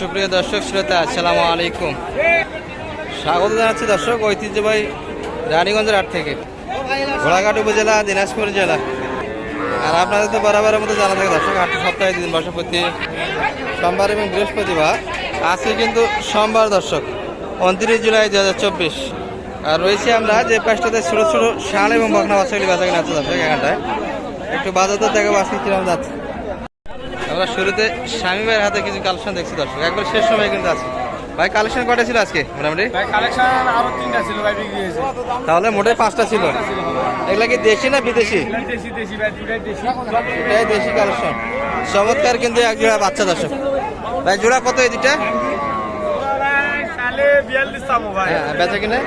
সুপ্রিয় দর্শক শ্রোতা, আসসালামু আলাইকুম। স্বাগত জানাচ্ছি দর্শক ঐতিহ্যবাহী রানীগঞ্জের হাট থেকে, ঘোড়াঘাট উপজেলা, দিনাজপুর জেলা। আর আপনাদের তো বরাবরের মতো জানা থাকে দর্শক, হাটটি সপ্তাহে দিন বর্ষপতি সোমবার এবং বৃহস্পতিবার। আজকে কিন্তু সোমবার দর্শক, উনত্রিশ জুলাই দু হাজার চব্বিশ। আর রয়েছি আমরা যে পাঁচটাতে ছোটো ছোটো শাল এবং বকনা বাচ্চাগুলি বাচ্চা কিনে আছে দর্শক, এখানটায়। একটু বাজার তো দেখাবো, আজকে কীরকম যাচ্ছে। আমরা শুরুতে স্বামী ভাইয়ের হাতে কিছু কালেকশন দেখছি দর্শক। একবার শেষ সময় কিন্তু আছে। ভাই কালেকশন কটা ছিল আজকে মোটামুটি? ভাই কালেকশন আরও তিনটা ছিল ভাই বিক্রি হয়েছে। তাহলে মোটে পাঁচটা ছিল। এগুলা কি দেশি না বিদেশি? দেশি দেশি ভাই দুটাই দেশি। এটাই দেশি কালেকশন চমৎকার কিন্তু এক জোড়া বাচ্চা দর্শক। ভাই জোড়া কত এই দুটা হ্যাঁ বেচা কিনে?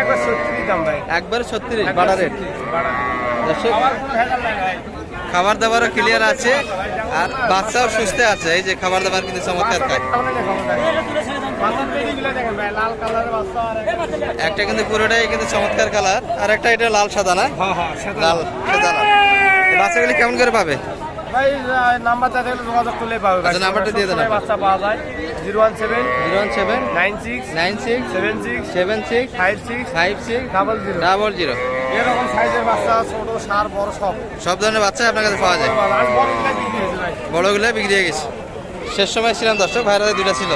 একবার সত্তর দাম ভাই। একবার ছত্রিশ বাড়া রেট। দর্শক খাবার দাবারও ক্লিয়ার আছে আর বাচ্চাও সুস্থ আছে। এই যে খাবার দাবার কিন্তু চমৎকার খায়। একটা- কিন্তু পুরোটাই কিন্তু চমৎকার কালার আর একটা এটা লাল সাদা না? হ্যাঁ হ্যাঁ লাল সাদা বাচ্চাগুলি কেমন করে পাবে? ভাই নাম্বারটা। আচ্ছা, নাম্বারটা দিয়ে দেন বাচ্চা পাওয়া যায়। Zero one seven zero one seven nine six nine six seven six seven six five six five six double zero. Double zero. এরকম সাইজের বাচ্চা ছোট সার বড় সব। সব ধরনের বাচ্চা আপনার কাছে পাওয়া যায়? বড়গুলো বিক্রি হয়ে গেছে। শেষ সময় ছিলাম দর্শক ভাইরা দুটা ছিল।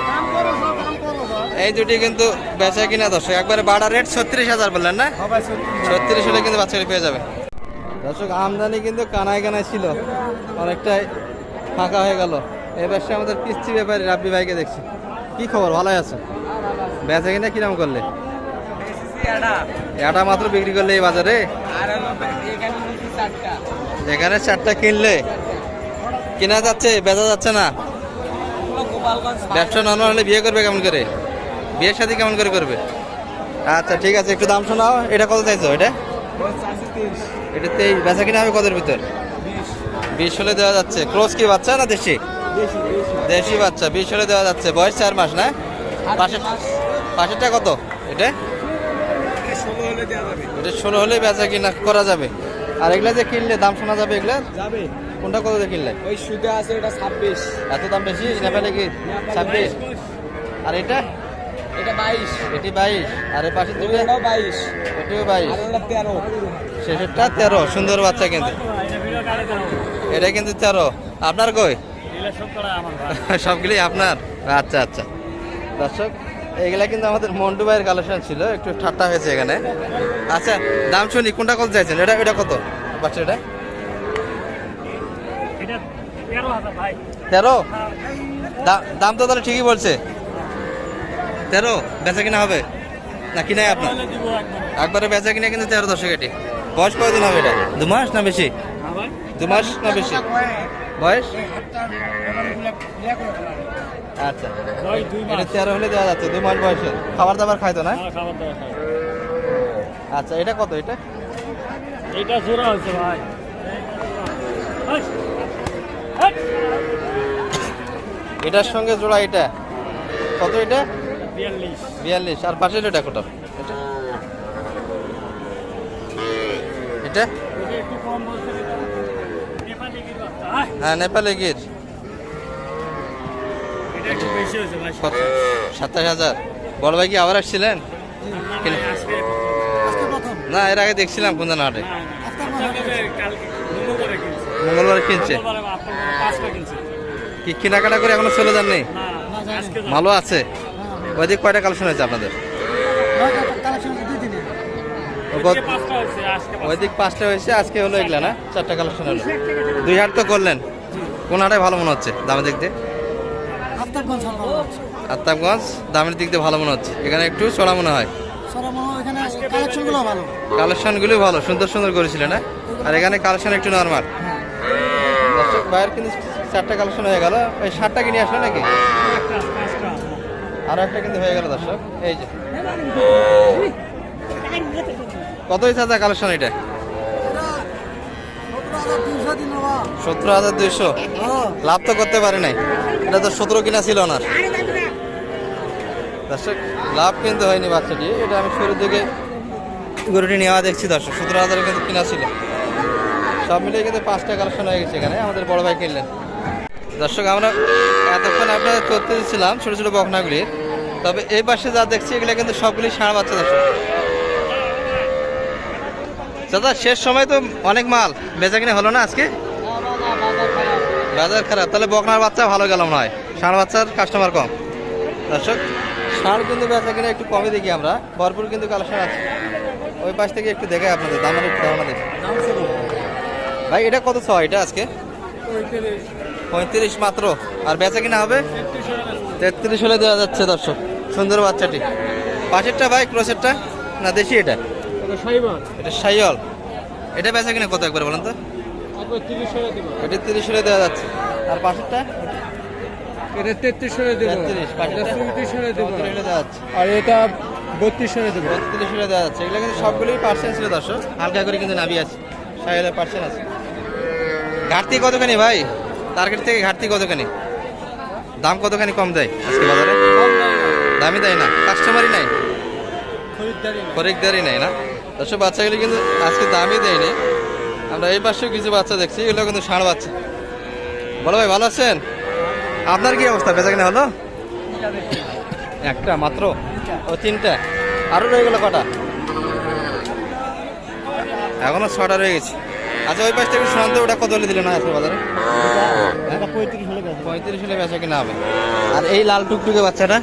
এই দুটি কিন্তু বেচা কিনা দর্শক। একবারে বাড়া রেট ছত্রিশ হাজার বললেন না? ছত্রিশ হলে কিন্তু বাচ্চাগুলি পেয়ে যাবে। দর্শক আমদানি কিন্তু কানায় কানায় ছিল। অনেকটাই ফাঁকা হয়ে গেল। এবার সে আমাদের পিস্তি ব্যাপারে রাব্বি ভাইকে দেখছি। কি খবর? ভালোই আছে? বেচা কিনা কিরম করলে? এটা মাত্র বিক্রি করলে এই বাজারে? এখানে চারটা। কিনলে? কেনা যাচ্ছে বেচা যাচ্ছে না? ব্যবসা নর্মাল হলে বিয়ে করবে কেমন করে? বিয়ের সাথে কেমন করে করবে? আচ্ছা ঠিক আছে একটু দাম শোনাও। এটা কত চাইছো এটা? এটা তেইশ। বেচা কিনা হবে কতর ভিতর? বিশ। হলে দেওয়া যাচ্ছে। ক্রস কি বাচ্চা না দেশি? দেশি বাচ্চা। বিশ হলে দেওয়া যাচ্ছে। বয়স চার মাস না? পাশের পাশেরটা কত? এটা? এটা ষোলো হলে বেচা কিনা করা যাবে। আর এগুলা যে কিনলে দাম শোনা যাবে এগুলা? যাবে। কোনটা কত দিয়ে কিনলে? ওই সুদে আছে এটা ছাব্বিশ। এত দাম বেশি? নেপালে কি? ছাব্বিশ? আর এটা? এটা বাইশ। এটি বাইশ। আর এর দুটো? বাইশ। এটিও বাইশ। তেরো। শেষেরটা তেরো। সুন্দর বাচ্চা কিন্তু। এটা কিন্তু তেরো। আপনার কই? সবগুলি আপনার। আচ্ছা আচ্ছা। দর্শক এগুলা কিন্তু আমাদের মন্টু ভাইয়ের কালেকশন ছিল একটু ঠাট্টা হয়েছে এখানে। আচ্ছা দাম শুনি কোনটা কত চাইছেন? এটা এটা কত? বাচ্চা এটা? তেরো দাম তো তাহলে ঠিকই বলছে। তেরো? বেচা কিনা হবে? না কিনাই আপনার? একবারে বেচা কিনা কিন্তু তেরো দশক এটি বয়স কতদিন হবে এটা? দু মাস না বেশি? দু মাস না বেশি? বয়স? আচ্ছা। এটা তেরো হলে দেওয়া যাচ্ছে দু মাস বয়সে। খাবার দাবার খাইতো না? আচ্ছা এটা কত এটা? এটা জোড়া হয়েছে ভাই। এটার সঙ্গে জোড়া এটা? কত এটা? বিয়াল্লিশ। বিয়াল্লিশ। আর পাশের এটা কত? এটা? হ্যাঁ নেপালে গির এটা একটু বেশি হয়েছে ভাই কত সাতাশ হাজার। বড় ভাই কি আবার আসছিলেন? না এর আগে দেখছিলাম কোন হাটে। মঙ্গলবার কিনছে। মঙ্গলবারে আপনার পাঁচটা কিনছে। কি কেনাকাটা করে এখনও চলে যাননি? না আজকে যাবে। ভালো আছে। ওইদিক কয়টা কালেকশন হয়েছে আপনাদের? গত- আজকে পাঁচটা হয়েছে আজকে ওইদিক পাঁচটা হয়েছে আজকে হলো এগুলা না? চারটা কালেকশন হলো। দুই হাট তো করলেন। কোন হাটে ভালো মনে হচ্ছে? দামের দিক দিয়ে আত্তাবগঞ্জ দামের দিক দিয়ে ভালো মনে হচ্ছে। এখানে একটু চড়া মনে হয়। কালেকশনগুলো ভালো। সুন্দর সুন্দর করেছিলেন না আর এখানে কালেকশন একটু নর্মাল বাইরের কিন্তু চারটা কালেকশন হয়ে গেল। ওই সাতটা কিনে আসলো নাকি? আরও একটা কিন্তু হয়ে গেল দর্শক। এই যে। কত হয়েছে কালেকশন এটা? সতেরো হাজার দুইশো। লাভ তো করতে পারে নাই। এটা তো সতেরো কিনা ছিল ওনার। দর্শক, লাভ কিন্তু হয়নি বাচ্চাটি। এটা আমি শুরুর দিকে গরুটি নেওয়া দেখছি দর্শক, সতেরো হাজার কিন্তু কিনা ছিল। সব মিলিয়ে কিন্তু পাঁচটা কালেকশন হয়ে গেছে এখানে, আমাদের বড় ভাই কিনলেন। দর্শক, আমরা এতক্ষণ আপনাদের তথ্য দিচ্ছিলাম ছোট ছোট বকনাগুলি তবে এই পাশে যা দেখছি, এগুলো কিন্তু সবগুলি সারা বাচ্চা দর্শক। দাদা, শেষ সময় তো অনেক মাল। বেচা কিনে হলো না আজকে? বাজার খারাপ। তাহলে বকনার বাচ্চা ভালো গেল মনে হয়। ষাঁড় বাচ্চার কাস্টমার কম। দর্শক, ষাঁড় কিন্তু বেচা কিনে একটু কমই দেখি আমরা। ভরপুর কিন্তু কালেকশন আছে। ওই পাশ থেকে একটু দেখে আপনাদের। দামের একটু দেখি ভাই, এটা কত ছয়? এটা আজকে? পঁয়ত্রিশ মাত্র। আর বেচা কিনা হবে? তেত্রিশ হলে দেওয়া যাচ্ছে দর্শক। সুন্দর বাচ্চাটি। পাশেরটা ভাই, ক্রোসেরটা? না দেশি এটা? এটা সাইয়ল। এটা বেচা কিনা কত একবার বলেন তো? এটা তিরিশ হলে দেওয়া যাচ্ছে। আর পাশেরটা? এটা তেত্রিশ হলে দেবো। তেত্রিশ এটা চৌত্রিশ হলে দেবো। দেওয়া যাচ্ছে। আর এটা বত্রিশ হলে দেবো। বত্রিশ হলে দেওয়া যাচ্ছে। এগুলো কিন্তু সবগুলোই পার্সেন্ট ছিল দর্শক। হালকা করে কিন্তু নাবি আছে। সাইলের পার্সেন্ট আছে। ঘাটতি কতখানি ভাই? টার্গেট থেকে ঘাটতি কতখানি? দাম কতখানি কম দেয় আজকে বাজারে? দামই দেয় না। কাস্টমারই নাই। খরিকদারই নাই না? দর্শক বাচ্চাগুলি কিন্তু আজকে দামই দেয়নি। আমরা এই পাশেও কিছু বাচ্চা দেখছি এগুলো কিন্তু ষাঁড় বাচ্চা। বলো ভাই ভালো আছেন? আপনার কি অবস্থা? বেচা কিনা হলো? একটা মাত্র? ও তিনটা। আরও রয়ে গেলো কটা? এখনও ছটা রয়ে গেছে। আচ্ছা ওই পাশ থেকে শোনান তো ওটা কত হলে দিল না আজকে বাজারে? পঁয়ত্রিশ হলে বেচা পঁয়ত্রিশ হলে বেচা কিনা হবে। আর এই লাল টুকটুকে বাচ্চাটা?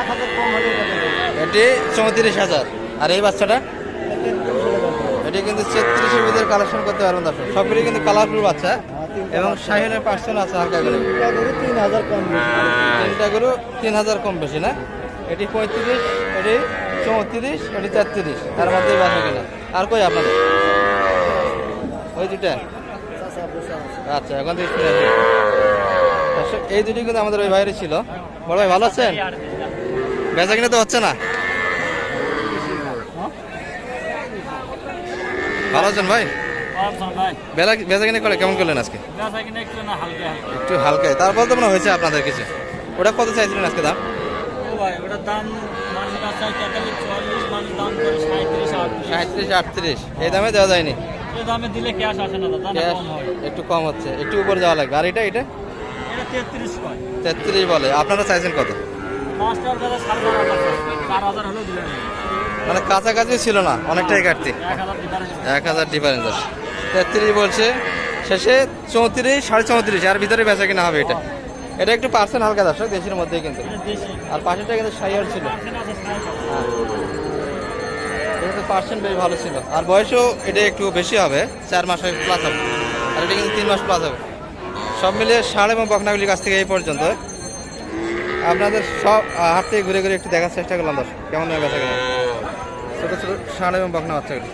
এক হাজার কম হলে এটি চৌত্রিশ হাজার। আর এই বাচ্চাটা? এটি কিন্তু ছত্রিশের ভিতরে কালেকশন করতে পারবেন দর্শক সবগুলি কিন্তু কালারফুল বাচ্চা। এবং শাহিনের পার্সেন্ট আছে হালকা করে। তিন হাজার কম তিনটা গরু, তিন হাজার কম বেশি না। এটি পঁয়ত্রিশ, এটি চৌত্রিশ, এটি তেত্রিশ। তার মধ্যে বাসা কিনা আর কই আপনাদের? ওই দুটা আচ্ছা এখন এই দুটি কিন্তু আমাদের ওই বাইরে ছিল। বড় ভাই, ভালো আছেন? বেচা কিনা তো হচ্ছে না। ভালো আছেন ভাই? বেলা বেচা কিনা করে কেমন করলেন আজকে? একটু হালকায় তারপর তো মনে হয় হয়েছে আপনাদের কিছু। ওটা কত চাইছিলেন আজকে দাম? সাঁত্রিশ আটত্রিশ। এই দামে দেওয়া যায়নি। একটু কম হচ্ছে। একটু উপরে যাওয়া লাগবে। আর এটা তেত্রিশ বলে। আপনারা চাইছেন কত? সাড়ে মানে কাছাকাছি ছিল না অনেকটাই কাটতে এক হাজার ডিফারেন্স আছে। তেত্রিশ বলছে শেষে চৌত্রিশ সাড়ে চৌত্রিশ আর ভিতরে বেচা কিনা হবে এটা। এটা একটু পার্সেন্ট হালকা দর্শক দেশের মধ্যেই কিন্তু। আর পাশেরটা কিন্তু সাইয়ার ছিল। আছে এটা পার্সেন্ট বেশ ভালো ছিল। আর বয়সও এটা একটু বেশি হবে চার মাসের প্লাস হবে। আর এটা কিন্তু তিন মাস প্লাস হবে। সব মিলিয়ে ষাঁড় এবং বকনাগুলির কাছ থেকে এই পর্যন্ত। আপনাদের সব হাতে থেকে ঘুরে ঘুরে একটু দেখার চেষ্টা করলাম দর্শক। কেমন বেচা কেনা ছোটো ছোটো ষাঁড় এবং বকনা বাচ্চাগুলি।